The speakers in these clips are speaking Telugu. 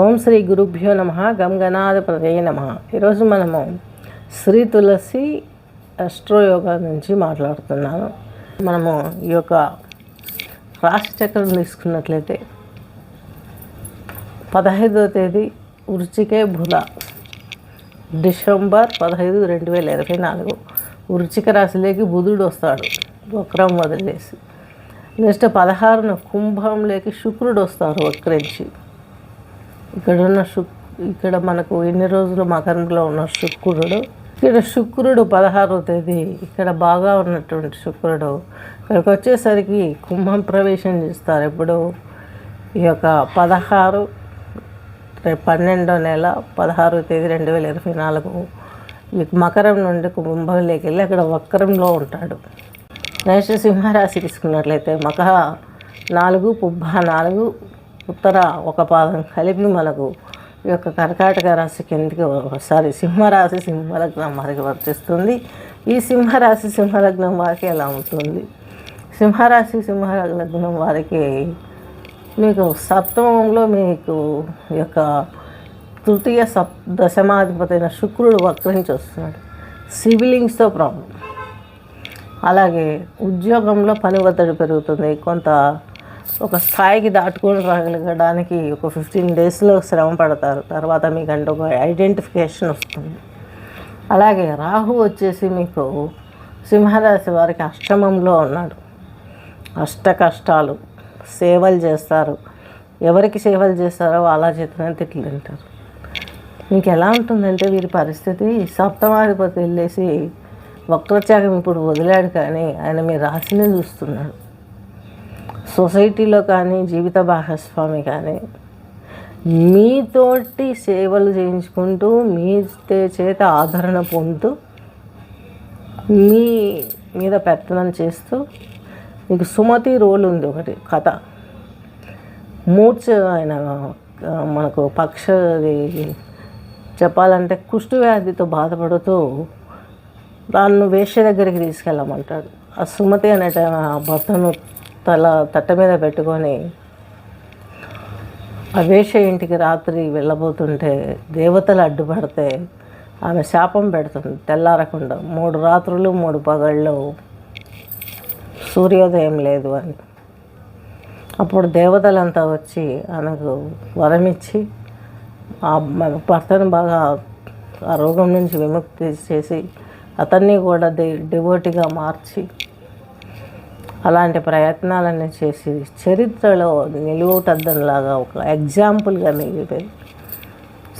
ఓం శ్రీ గురుభ్యో నమ గంగనాథ ప్రదయ నమ. ఈరోజు మనము శ్రీ తులసి అస్ట్రోయోగా నుంచి మాట్లాడుతున్నాను. మనము ఈ యొక్క రాశి చక్రం తీసుకున్నట్లయితే పదహైదవ తేదీ వృచ్చికే బుధ. డిసెంబర్ పదహైదు రెండు వేల ఇరవై నాలుగు. వృచ్చిక రాశిలోకి బుధుడు వస్తాడు వక్రం వదిలేసి. నెక్స్ట్ పదహారున కుంభంలోకి శుక్రుడు వస్తారు వక్రించి. ఇక్కడ ఉన్న శుక్ ఇక్కడ మనకు ఎన్ని రోజులు మకరంలో ఉన్న శుక్రుడు? ఇక్కడ శుక్రుడు పదహారవ తేదీ. ఇక్కడ బాగా ఉన్నటువంటి శుక్రుడు. ఇక్కడికి వచ్చేసరికి కుంభం ప్రవేశం చేస్తారు ఎప్పుడు ఈ యొక్క పదహారు రేపు పన్నెండో నెల పదహారవ తేదీ రెండు వేల ఇరవై నాలుగు. ఈ మకరం నుండి కుంభంలోకి వెళ్ళి అక్కడ వక్రంలో ఉంటాడు. నెక్స్ట్ సింహరాశి తీసుకున్నట్లయితే మక నాలుగు పుబ్బ నాలుగు ఉత్తర ఒక పాదం కలిపి మనకు ఈ యొక్క కర్కాటక రాశి కిందకి సారీ సింహరాశి సింహలగ్నం వారికి వర్తిస్తుంది. ఈ సింహరాశి సింహలగ్నం వారికి ఎలా ఉంటుంది? సింహరాశి సింహలగ్నం వారికి మీకు సప్తమంలో మీకు ఈ యొక్క తృతీయ సప్ దశమాధిపతి అయిన శుక్రుడు వక్రించి వస్తున్నాడు సివిలింగ్స్తో ప్రాబ్లం అలాగే ఉద్యోగంలో పని ఒత్తిడి పెరుగుతుంది. కొంత ఒక స్థాయికి దాటుకొని రాగలగడానికి ఒక ఫిఫ్టీన్ డేస్లో శ్రమ పడతారు. తర్వాత మీకంటే ఒక ఐడెంటిఫికేషన్ వస్తుంది. అలాగే రాహు వచ్చేసి మీకు సింహరాశి వారికి అష్టమంలో ఉన్నాడు. అష్ట కష్టాలు సేవలు చేస్తారు. ఎవరికి సేవలు చేస్తారో అలా చేతనే తిట్లు తింటారు. మీకు ఎలా ఉంటుందంటే వీరి పరిస్థితి సప్తమాధిపతి వెళ్ళేసి వక్రత్యాగం ఇప్పుడు వదిలాడు కానీ ఆయన మీ రాశిని చూస్తున్నాడు. సొసైటీలో కానీ జీవిత భాగస్వామి కానీ మీతోటి సేవలు చేయించుకుంటూ మీ చేత ఆదరణ పొందుతూ మీ మీద పెత్తనం చేస్తూ మీకు సుమతి రోల్ ఉంది ఒకటి కథ. మూర్చ ఆయన మనకు పక్ష చెప్పాలంటే కుష్టు వ్యాధితో బాధపడుతూ దాన్ని వేష్య దగ్గరికి తీసుకెళ్ళమంటాడు. ఆ సుమతి అనే ఆ భర్తను తల తట్ట మీద పెట్టుకొని ఆ వేష ఇంటికి రాత్రి వెళ్ళబోతుంటే దేవతలు అడ్డుపడితే ఆమె శాపం పెడుతుంది. తెల్లారకుండా మూడు రాత్రులు మూడు పగళ్ళు సూర్యోదయం లేదు అని. అప్పుడు దేవతలంతా వచ్చి ఆమెకు వరమిచ్చి ఆ భర్తను బాగా ఆ రోగం నుంచి విముక్తి చేసి అతన్ని కూడా డి డివోటిగా మార్చి అలాంటి ప్రయత్నాలన్నీ చేసి చరిత్రలో నిలువుటద్దంలాగా ఒక ఎగ్జాంపుల్గా మిగిలిపోయింది.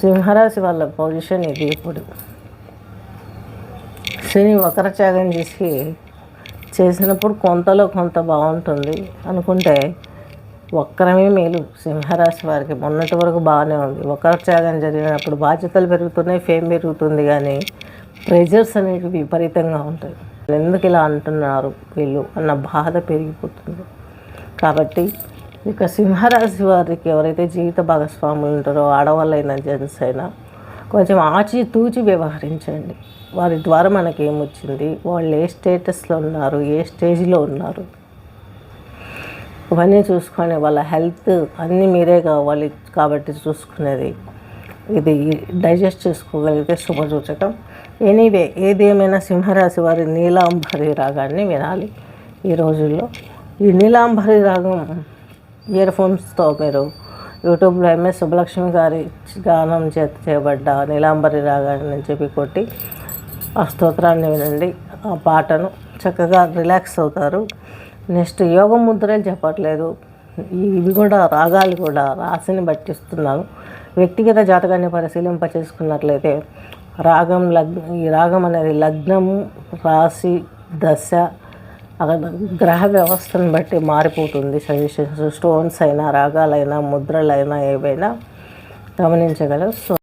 సింహరాశి వాళ్ళ పొజిషన్ ఇది ఇప్పుడు. శని వక్రత్యాగం చేసి చేసినప్పుడు కొంతలో కొంత బాగుంటుంది అనుకుంటే వక్రమే మేలు. సింహరాశి వారికి మొన్నటి వరకు బాగానే ఉంది. వక్రత్యాగం జరిగినప్పుడు బాధ్యతలు పెరుగుతున్నాయి ఫేమ్ పెరుగుతుంది కానీ ప్రెజర్స్ అనేవి విపరీతంగా ఉంటాయి. ఎందుకు ఇలా అంటున్నారు వీళ్ళు అన్న బాధ పెరిగిపోతుంది. కాబట్టి ఇక సింహరాశి వారికి ఎవరైతే జీవిత భాగస్వాములు ఉంటారో ఆడవాళ్ళైనా జెంట్స్ అయినా కొంచెం ఆచి తూచి వ్యవహరించండి. వారి ద్వారా మనకేమొచ్చింది? వాళ్ళు ఏ స్టేటస్లో ఉన్నారు? ఏ స్టేజ్లో ఉన్నారు? ఇవన్నీ చూసుకొని వాళ్ళ హెల్త్ అన్నీ మీరే కావాలి కాబట్టి చూసుకునేది ఇది డైజెస్ట్ చేసుకోగలిగితే శుభసూచకం. ఎనీవే ఏది ఏమైనా సింహరాశి వారి నీలాంబరి రాగాన్ని వినాలి ఈ రోజుల్లో. ఈ నీలాంబరి రాగం ఇయర్ ఫోన్స్తో మీరు యూట్యూబ్లో ఎంఎస్ సుబ్బలక్ష్మి గారి గానం చేత చేయబడ్డ నీలాంబరి రాగాన్ని చెప్పి కొట్టి ఆ స్తోత్రాన్ని వినండి. ఆ పాటను చక్కగా రిలాక్స్ అవుతారు. నెక్స్ట్ యోగ ముద్రలు చెప్పట్లేదు. ఇవి కూడా రాగాలు కూడా రాశిని బట్టిస్తున్నాను వ్యక్తిగత జాతకాన్ని పరిశీలింప చేసుకున్నట్లయితే రాగం లగ్న ఈ రాగం అనేది లగ్నము రాశి దశ గ్రహ వ్యవస్థను బట్టి మారిపోతుంది. సజెషన్స్ స్టోన్స్ అయినా రాగాలైనా ముద్రలైనా ఏవైనా గమనించగలరు. సో